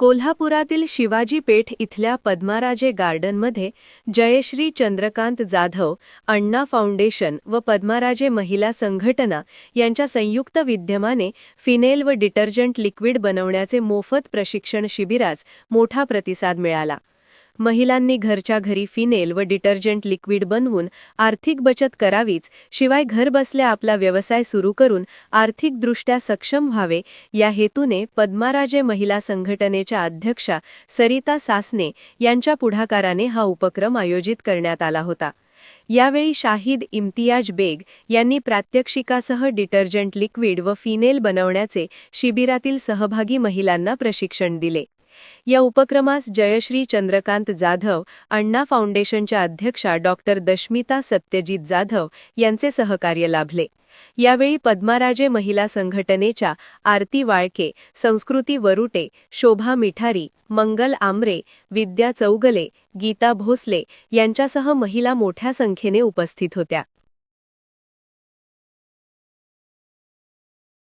कोल्हापुरातील शिवाजी पेठ इथल्या पद्माराजे गार्डनमध्ये जयश्री चंद्रकांत जाधव अण्णा फाउंडेशन व पद्माराजे महिला संघटना यांच्या संयुक्त विद्यमाने फिनेल व डिटर्जंट लिक्विड बनवण्याचे मोफत प्रशिक्षण शिबिरास मोठा प्रतिसाद मिळाला. महिलांनी घरच्या घरी फिनेल व डिटर्जंट लिक्विड बनवून आर्थिक बचत करावीच शिवाय घरबसल्या आपला व्यवसाय सुरू करून आर्थिकदृष्ट्या सक्षम व्हावे या हेतूने पद्माराजे महिला संघटनेच्या अध्यक्षा सरिता सासने यांच्या पुढाकाराने हा उपक्रम आयोजित करण्यात आला होता. यावेळी शाहिद इम्तियाज बेग यांनी प्रात्यक्षिकासह डिटर्जंट लिक्विड व फिनेल बनवण्याचे शिबिरातील सहभागी महिलांना प्रशिक्षण दिले. या उपक्रमास जयश्री चंद्रकांत जाधव अण्णा फाउंडेशनच्या अध्यक्षा डॉक्टर दश्मिता सत्यजित जाधव यांचे सहकार्य लाभले. यावेळी पद्माराजे महिला संघटनेच्या आरती वाळके संस्कृती वरुटे शोभा मिठारी मंगल आमरे विद्या चौगले गीता भोसले यांच्यासह महिला मोठ्या संख्येने उपस्थित होत्या.